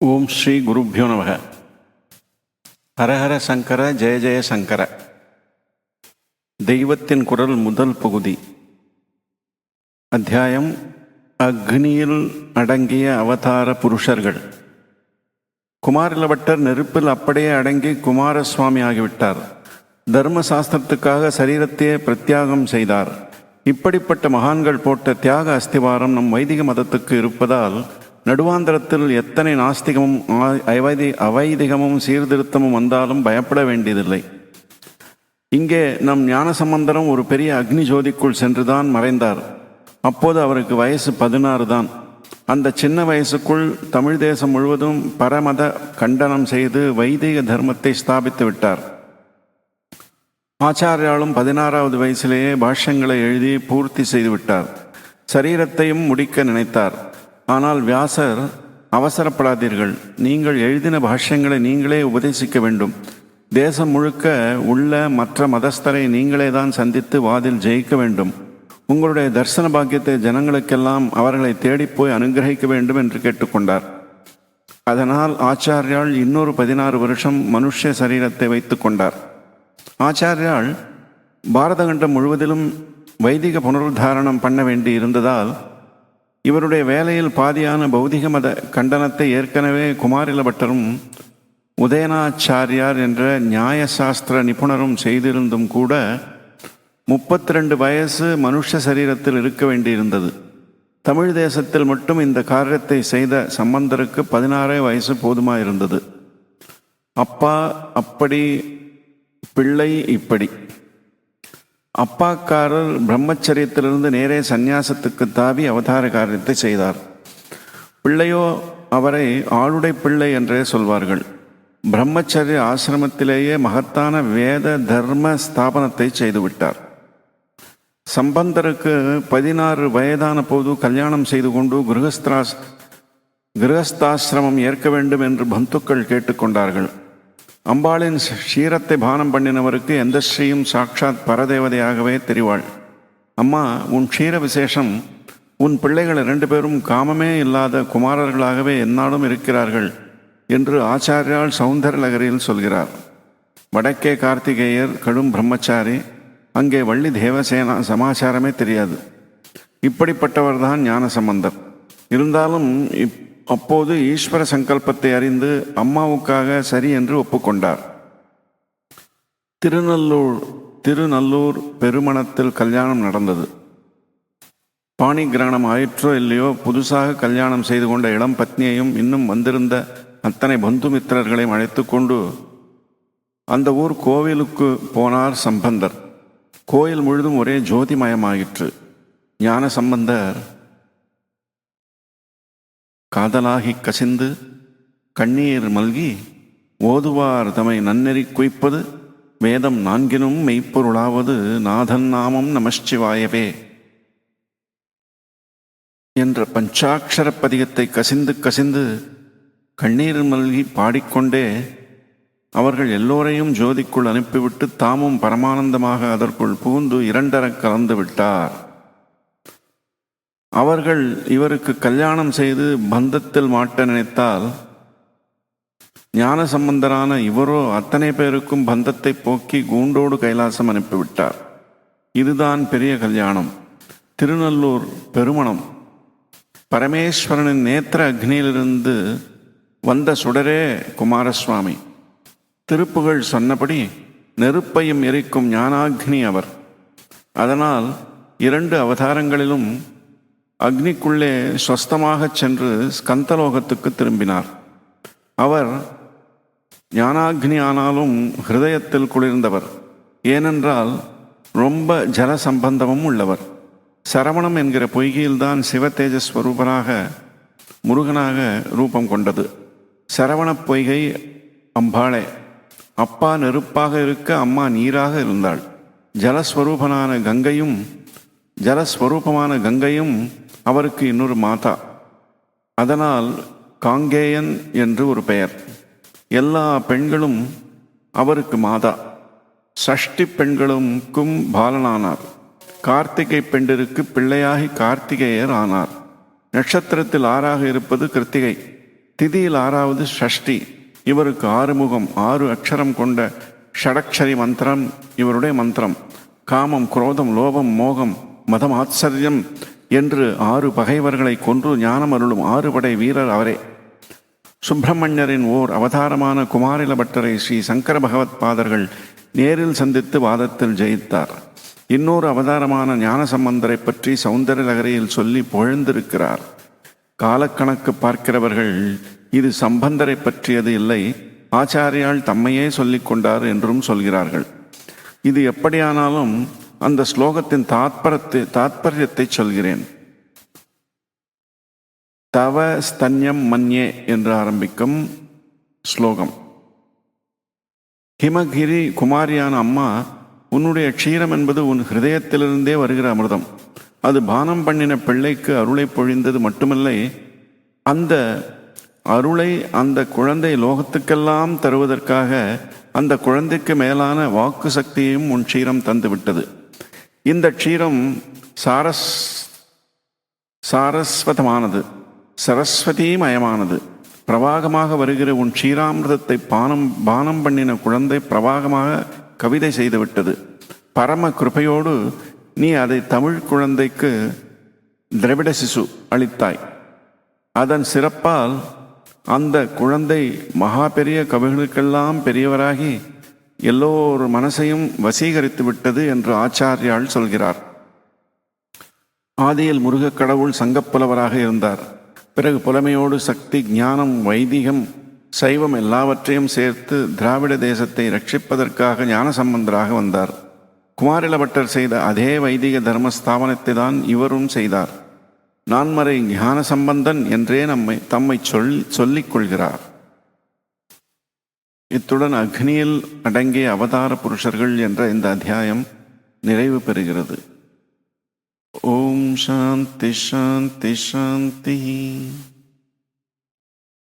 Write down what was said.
ஓம் ஸ்ரீ குருப்பியோ நமக. ஹரஹர சங்கர ஜெய ஜெய சங்கர. தெய்வத்தின் குரல் முதல் பகுதி. அத்தியாயம் அக்னியில் அடங்கிய அவதார புருஷர்கள். குமாரிலவட்டர் நெருப்பில் அப்படியே அடங்கி குமாரசுவாமி ஆகிவிட்டார். தர்ம சாஸ்திரத்துக்காக சரீரத்தையே பிரத்யாகம் செய்தார். இப்படிப்பட்ட மகான்கள் போட்ட தியாக அஸ்திவாரம் நம் வைதிக மதத்துக்கு இருப்பதால் நடுவாந்திரத்தில் எத்தனை நாஸ்திகமும் ஆ- அவைதி அவைதிகமும் சீர்திருத்தமும் வந்தாலும் பயப்பட வேண்டியதில்லை. இங்கே நம் ஞானசம்பந்தரும் ஒரு பெரிய அக்னி ஜோதிக்குள் சென்றுதான் மறைந்தார். அப்போது அவருக்கு வயசு பதினாறு தான். அந்த சின்ன வயசுக்குள் தமிழ் தேசம் முழுவதும் பரமத கண்டனம் செய்து வைதிக தர்மத்தை ஸ்தாபித்து விட்டார். ஆச்சாரியாலும் பதினாறாவது வயசிலேயே பாஷ்யங்களை எழுதி பூர்த்தி செய்துவிட்டார் சரீரத்தையும் முடிக்க நினைத்தார். ஆனால் வியாசர் அவசரப்படாதீர்கள். நீங்கள் எழுதின பாஷ்யங்களை நீங்களே உபதேசிக்க வேண்டும். தேசம் முழுக்க உள்ள மற்ற மதஸ்தரை நீங்களே தான் சந்தித்து வாதில் ஜெயிக்க வேண்டும். உங்களுடைய தரிசன பாக்கியத்தை ஜனங்களுக்கெல்லாம் அவர்களை தேடிப்போய் அனுகிரகிக்க வேண்டும் என்று கேட்டுக்கொண்டார். அதனால் ஆச்சாரியால் இன்னொரு பதினாறு வருஷம் மனுஷ சரீரத்தை வைத்து கொண்டார். ஆச்சாரியால் பாரதகண்டம் முழுவதிலும் வைதிக புனருத்தாரணம் பண்ண வேண்டி இருந்ததால் இவருடைய வேலையில் பாதியான பௌதிக மத கண்டனத்தை ஏற்கனவே குமாரில பட்டரும் என்ற என்ற நியாயசாஸ்திர நிபுணரும் செய்திருந்தும் கூட முப்பத்தி ரெண்டு வயசு மனுஷ சரீரத்தில் இருக்க வேண்டியிருந்தது. தமிழ் தேசத்தில் மட்டும் இந்த காரியத்தை செய்த சம்பந்தருக்கு பதினாறே வயசு போதுமாயிருந்தது. அப்பா அப்படி பிள்ளை இப்படி. அப்பாக்காரர் பிரம்மச்சரியத்திலிருந்து நேரே சந்நியாசத்துக்கு தாவி அவதார காரியத்தை செய்தார். பிள்ளையோ அவரை ஆளுடை பிள்ளை என்றே சொல்வார்கள். பிரம்மச்சரிய ஆசிரமத்திலேயே மகத்தான வேத தர்ம ஸ்தாபனத்தை செய்துவிட்டார் சம்பந்தருக்கு பதினாறு வயதான போது கல்யாணம் செய்து கொண்டு கிரகஸ்திராஸ் கிரகஸ்தாசிரமம் ஏற்க வேண்டும் என்று பந்துக்கள் கேட்டுக்கொண்டார்கள். அம்பாளின் ஷீரத்தை பானம் பண்ணினவருக்கு எந்த ஸ்ரீயும் சாட்சாத் பரதேவதையாகவே தெரிவாள். அம்மா உன் க்ஷீர விசேஷம் உன் பிள்ளைகள் இரண்டு பேரும் காமமே இல்லாத குமாரர்களாகவே எந்நாளும் இருக்கிறார்கள் என்று ஆச்சாரியால் சௌந்தரலகரியில் சொல்கிறார். வடக்கே கார்த்திகேயர் கடும் பிரம்மச்சாரி அங்கே வள்ளி தேவசேனா சமாச்சாரமே தெரியாது. இப்படிப்பட்டவர்தான் ஞானசம்பந்தர். இருந்தாலும் இப் அப்போது ஈஸ்வர சங்கல்பத்தை அறிந்து அம்மாவுக்காக சரி என்று ஒப்புக்கொண்டார். திருநல்லூர் திருநல்லூர் பெருமணத்தில் கல்யாணம் நடந்தது. பாணி கிரகணம் ஆயிற்றோ இல்லையோ புதுசாக கல்யாணம் செய்து கொண்ட இளம் பத்னியையும் இன்னும் வந்திருந்த அத்தனை பந்துமித்திரர்களையும் அழைத்து கொண்டு அந்த ஊர் கோவிலுக்கு போனார் சம்பந்தர். கோயில் முழுதும் ஒரே ஜோதிமயமாயிற்று. ஞான சம்பந்தர் காதலாகி கசிந்து கண்ணீர் மல்கி ஓதுவார் தமை நன்னெறி குய்ப்பது வேதம் நான்கினும் மெய்ப்பொருளாவது நாதன் நாமம் நமச்சிவாயவே என்ற பஞ்சாட்சர பதிகத்தை கசிந்து கசிந்து கண்ணீர் மல்கி பாடிக்கொண்டே அவர்கள் எல்லோரையும் ஜோதிக்குள் அனுப்பிவிட்டு தாமும் பரமானந்தமாக அதற்குள் புகுந்து இரண்டர கலந்து விட்டார். அவர்கள் இவருக்கு கல்யாணம் செய்து பந்தத்தில் மாட்ட நினைத்தால் ஞான சம்பந்தரான இவரோ அத்தனை பேருக்கும் பந்தத்தை போக்கி கூண்டோடு கைலாசம் அனுப்பிவிட்டார். இதுதான் பெரிய கல்யாணம். திருநல்லூர் பெருமணம். பரமேஸ்வரனின் நேத்திர அக்னியிலிருந்து வந்த சுடரே குமாரசுவாமி. திருப்புகழ் சொன்னபடி நெருப்பையும் எரிக்கும் ஞானாக்னி அவர். அதனால் இரண்டு அவதாரங்களிலும் அக்னிக்குள்ளே ஸ்வஸ்தமாகச் சென்று ஸ்கந்தலோகத்துக்கு திரும்பினார். அவர் ஞானாக்னி ஆனாலும் ஹிருதயத்தில் குளிர்ந்தவர். ஏனென்றால் ரொம்ப ஜல சம்பந்தமும் உள்ளவர். சரவணம் என்கிற பொய்கையில்தான் சிவதேஜஸ்வரூபனாக முருகனாக ரூபம் கொண்டது. சரவணப் பொய்கை அம்பாளே. அப்பா நெருப்பாக இருக்க அம்மா நீராக இருந்தாள். ஜலஸ்வரூபனான கங்கையும் ஜலஸ்வரூபமான கங்கையும் அவருக்கு இன்னொரு மாதா. அதனால் காங்கேயன் என்று ஒரு பெயர். எல்லா பெண்களும் அவருக்கு மாதா. சஷ்டி பெண்களுக்கும் பாலனானார். கார்த்திகை பெண்டிற்கு பிள்ளையாகி கார்த்திகேயர் ஆனார். நட்சத்திரத்தில் ஆறாக இருப்பது கிருத்திகை. திதியில் ஆறாவது ஷஷ்டி இவருக்கு ஆறுமுகம் ஆறு அக்ஷரம் கொண்ட ஷடக்ஷரி மந்திரம் இவருடைய மந்திரம். காமம் குரோதம் லோபம் மோகம் மதம் ஆச்சரியம் என்று ஆறு பகைவர்களை கொன்று ஞானம் அருளும் ஆறு படை வீரர் அவரே. சுப்பிரமணியரின் ஓர் அவதாரமான குமாரில பட்டரை ஸ்ரீ சங்கர பகவத் பாதர்கள் நேரில் சந்தித்து வாதத்தில் ஜெயித்தார். இன்னொரு அவதாரமான ஞானசம்பந்தரை பற்றி சௌந்தர நகரையில் சொல்லி புகழ்ந்திருக்கிறார் காலக்கணக்கு பார்க்கிறவர்கள் இது சம்பந்தரை பற்றியது இல்லை ஆச்சாரியால் தம்மையே சொல்லிக் கொண்டார் என்றும் சொல்கிறார்கள். இது எப்படியானாலும் அந்த ஸ்லோகத்தின் தாத்பரத்தை தாத்பரியத்தை சொல்கிறேன். தவ ஸ்தன்யம் மன்யே என்று ஆரம்பிக்கும் ஸ்லோகம். ஹிமகிரி குமாரியான அம்மா உன்னுடைய க்ஷீரம் என்பது உன் ஹிருதயத்திலிருந்தே வருகிற அமிர்தம். அது பானம் பண்ணின பிள்ளைக்கு அருளை பொழிந்தது மட்டுமில்லை அந்த அருளை அந்த குழந்தை லோகத்துக்கெல்லாம் தருவதற்காக அந்த குழந்தைக்கு மேலான வாக்கு சக்தியையும் உன் க்ஷீரம் தந்துவிட்டது. இந்த க்ஷீரம் சாரஸ் சாரஸ்வதமானது சரஸ்வதிமயமானது. பிரவாகமாக வருகிற உன் க்ஷீராமிரதத்தை பானம் பானம் பண்ணின குழந்தை பிரவாகமாக கவிதை செய்துவிட்டது பரம கிருபையோடு நீ அதை தமிழ் குழந்தைக்கு திரவிட சிசு அளித்தாய். அதன் சிறப்பால் அந்த குழந்தை மகா பெரிய கவிகளுக்கெல்லாம் பெரியவராகி எல்லோர் மனசையும் வசீகரித்து விட்டது என்று ஆச்சாரியால் சொல்கிறார். ஆதியில் முருகக் கடவுள் சங்கப்புலவராக இருந்தார். பிறகு புலமையோடு சக்தி ஞானம் வைதிகம் சைவம் எல்லாவற்றையும் சேர்த்து திராவிட தேசத்தை ரட்சிப்பதற்காக ஞானசம்பந்தராக வந்தார். குமாரிலபட்டர் செய்த அதே வைதிக தர்ம ஸ்தாபனத்தை தான் இவரும் செய்தார். நான்மறை ஞான சம்பந்தன் என்றே நம்மை தம்மை சொல் சொல்லிக் கொள்கிறார். இத்துடன் அக்னியில் அடங்கிய அவதார புருஷர்கள் என்ற இந்த அத்தியாயம் நிறைவு பெறுகிறது. ஓம் சாந்தி சாந்தி சாந்தி.